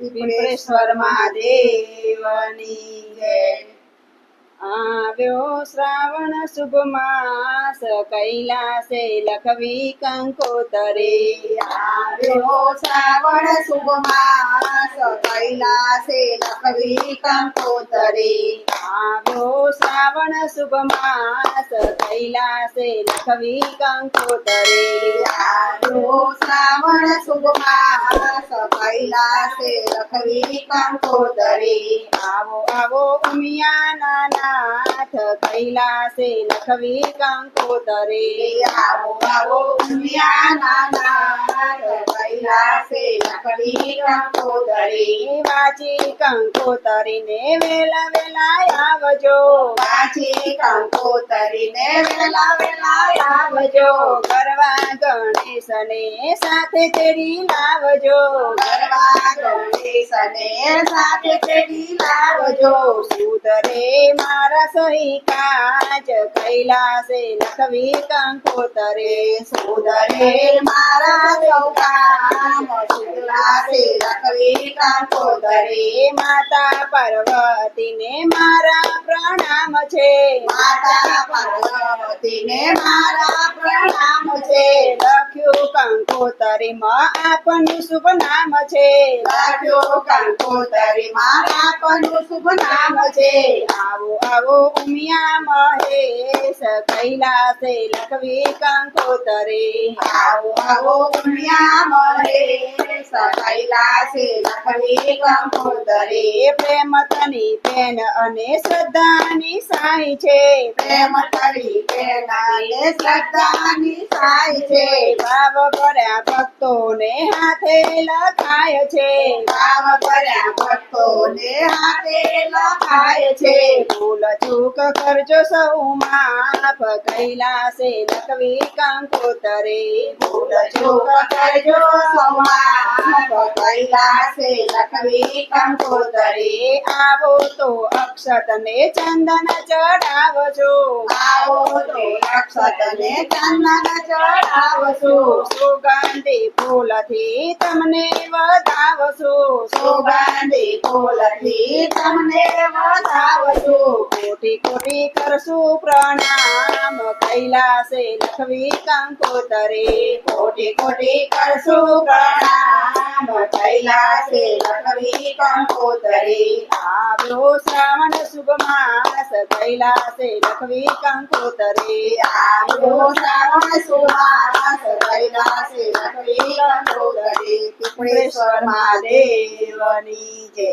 પીપળેશ્વર મહાદેવની જય આવ્યો શ્રાવણ શુભ માસ કૈલાસે લખવી કંકોતરે આવ્યો શ્રાવણ શુભ માસ કૈલાસે લખવી કંકોતરે આવ્યો શ્રાવણ શુભ માસ, કૈલાસે લખવી કંકોતરે શ્રાવણ શુભ માસ, કૈલાસે લખવી કંકોતરે આવો આવો ઉમિયાના નાથ, કૈલાસે લખવી કંકોતરે આવો આવો ઉમિયાના નાથ, કૈલાસે લખવી કંકોતરે વાંચી કંકોતરીને વેલા વેલા આવજો. વેલા વેલા આવજો ગરવા ગણેશને સાથે તેડી લાવજો. ગરબા ગણેશને સાથે પેઢી લાવજો. સુધરે મારા સહી કાચ કૈલાસે લખવી કંકોતરે. સુધરે મારા ચૌકાન શુક્લાસે લખવી કંકોતરે. માતા પાર્વતીને મારા પ્રણામ છે. માતા પાર્વતીને મારા પ્રણામ છે. લખ્યું કંકોતરીમાં આપનું શુભ નામ છે. લખ્યો કંકોતરી મારા પનું શુભ નામ છે. આવો આવો ઉમિયા મહેશ, કૈલાસે લખવી કંકોતરી આવો આવો ઉમિયા મહેશ, કૈલાસે લખવી કંકોતરી પ્રેમ તની પેન અને શ્રદ્ધાની સાઈ છે. પ્રેમ પેલાને શ્રદ્ધાની સાય છે. ભાવ ભર્યા ભક્તોને હાથે લખાય છે. ભાવ ભર્યા ભક્તોને હાથે લખાય છે. ભૂલ ચૂક કરજો સૌ માફ કૈલાસે લખવી કંકોતરે. ભૂલ ચૂક કરજો સમાપ કૈલાસે લખવી કંકોતરે. આવો તો અક્ષત ને ચંદન ચડાવજો. આવો તો અક્ષતને ચંદન ચડાવશું. સુગંધી ફૂલથી તમને વધાવશું. સુગંધી ફૂલથી તમને વધાવશું. કોટી કોટી કરશું પ્રણામ. કૈલાસે લખવી કંકોતરે. કોટી કોટી કરશું પ્રણામ. કૈલાસે લખવી કંકોતરી આવ્યો શ્રાવણ શુભ માસ કૈલાસે લખવી કંકોતરી આવ્યો શ્રાવણ માસ કૈલાસે લખવી કંકોતરી પીપળેશ્વર મહાદેવની જય